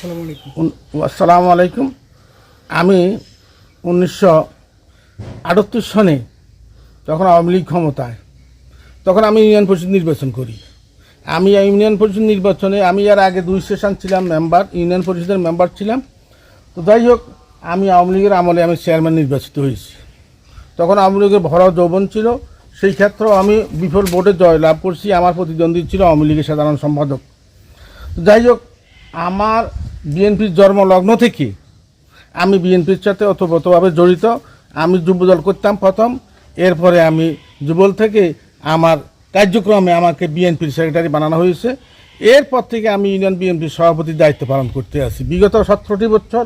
আসসালামু আলাইকুম। আমি উনিশশো আটাত্তর সনে যখন আওয়ামী লীগ ক্ষমতায়, তখন আমি ইউনিয়ন পরিষদ নির্বাচন করি। আমি ইউনিয়ন পরিষদ নির্বাচনে আমি এর আগে দুই সেশন ছিলাম মেম্বার, ইউনিয়ন পরিষদের মেম্বার ছিলাম। তো যাই হোক, আমি আওয়ামী লীগের আমলে আমি চেয়ারম্যান নির্বাচিত হয়েছি। তখন আওয়ামী লীগের ভরা যৌবন ছিল। সেই ক্ষেত্রেও আমি বিফল ভোটে জয় লাভ করছি। আমার প্রতিদ্বন্দ্বী ছিল আওয়ামী লীগের সাধারণ সম্পাদক। যাই হোক, আমার বিএনপির জন্মলগ্ন থেকে আমি বিএনপির সাথে অতপ্রতভাবে জড়িত। আমি যুবদল করতাম প্রথম। এরপরে আমি যুবল থেকে আমার কার্যক্রমে আমাকে বিএনপির সেক্রেটারি বানানো হয়েছে। এরপর থেকে আমি ইউনিয়ন বিএনপির সভাপতির দায়িত্ব পালন করতে আছি। বিগত সতেরোটি বছর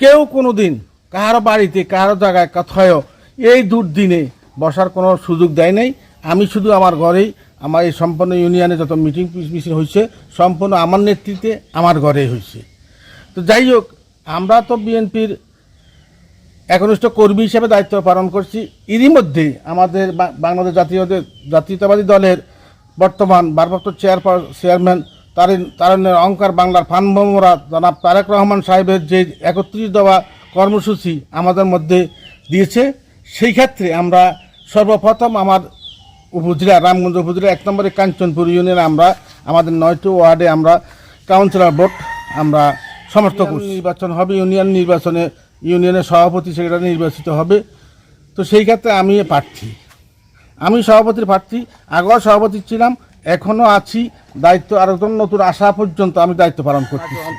কেউ কোনো দিন কারও বাড়িতে, কারও জায়গায় কোথাও এই দুর্দিনে বসার কোনো সুযোগ দেয় নাই। আমি শুধু আমার ঘরেই, আমার এই সম্পূর্ণ ইউনিয়নে যত মিটিং মিছিল হয়েছে, সম্পূর্ণ আমার নেতৃত্বে আমার ঘরেই হয়েছে। তো যাই হোক, আমরা তো বিএনপির একনিষ্ঠ কর্মী হিসেবে দায়িত্ব পালন করছি। এরই মধ্যে আমাদের বাংলাদেশ জাতীয় জাতীয়তাবাদী দলের বর্তমান ভারপ্রাপ্ত চেয়ার চেয়ারম্যান তারিন তারণের অহংকার বাংলার ফানভমরা জনাব তারেক রহমান সাহেবের যে একত্রিশ দেওয়া কর্মসূচি আমাদের মধ্যে দিয়েছে, সেই ক্ষেত্রে আমরা সর্বপ্রথম আমার উপজেলা, রামগঞ্জ উপজেলা এক নম্বরে কাঞ্চনপুর ইউনিয়নে আমরা আমাদের নয়টি ওয়ার্ডে আমরা কাউন্সিলর ভোট আমরা সমর্থন করছি নির্বাচন হবে ইউনিয়ন নির্বাচনে ইউনিয়নের সভাপতি সেক্রেটারি নির্বাচিত হবে। তো সেই ক্ষেত্রে আমি প্রার্থী। আমি সভাপতির প্রার্থী আগেও সভাপতি ছিলাম এখনও আছি দায়িত্ব আরেকজন নতুন আসা পর্যন্ত আমি দায়িত্ব পালন করতেছি।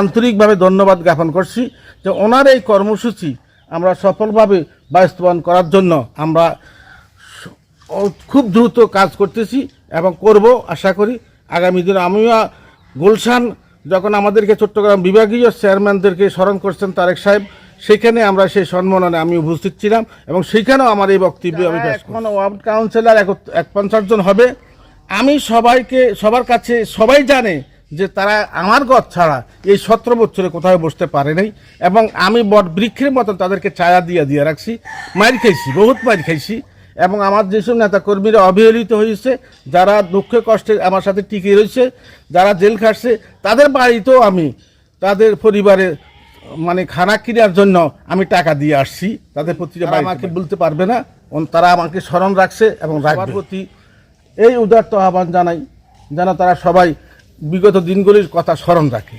আন্তরিকভাবে ধন্যবাদ জ্ঞাপন করছি যে ওনার এই কর্মসূচি আমরা সফলভাবে বাস্তবায়ন করার জন্য আমরা খুব দ্রুত কাজ করতেছি এবং করব আশা করি। আগামী দিনে আমিও গুলশান যখন আমাদেরকে চট্টগ্রাম বিভাগীয় চেয়ারম্যানদেরকে স্মরণ করছেন তারেক সাহেব, সেখানে আমরা সেই সম্মাননে আমি উপস্থিত ছিলাম এবং সেখানেও আমার এই বক্তব্য আমি ওয়ার্ড কাউন্সিলর এক পঞ্চাশ জন হবে। আমি সবাইকে, সবার কাছে সবাই জানে যে তারা আমার ঘর ছাড়া এই সতেরো বছরে কোথাও বসতে পারে নাই এবং আমি বট বৃক্ষের মতন তাদেরকে ছায়া দিয়ে দিয়ে রাখছি। মার খাইছি, বহুত মার খাইছি। এবং আমার যেসব নেতা কর্মীরা অবহেলিত হয়েছে যারা দুঃখে কষ্টে আমার সাথে টিকে রয়েছে যারা জেল খাটছে তাদের বাড়িতেও আমি তাদের পরিবারের মানে খানা কেনার জন্য আমি টাকা দিয়ে আসছি। তাদের প্রতি আমাকে বলতে পারবে না। তারা আমাকে স্মরণ রাখছে এবং রাখবার প্রতি এই উদার্ত আহ্বান জানাই যেন তারা সবাই বিগত দিনগুলির কথা স্মরণ রাখে।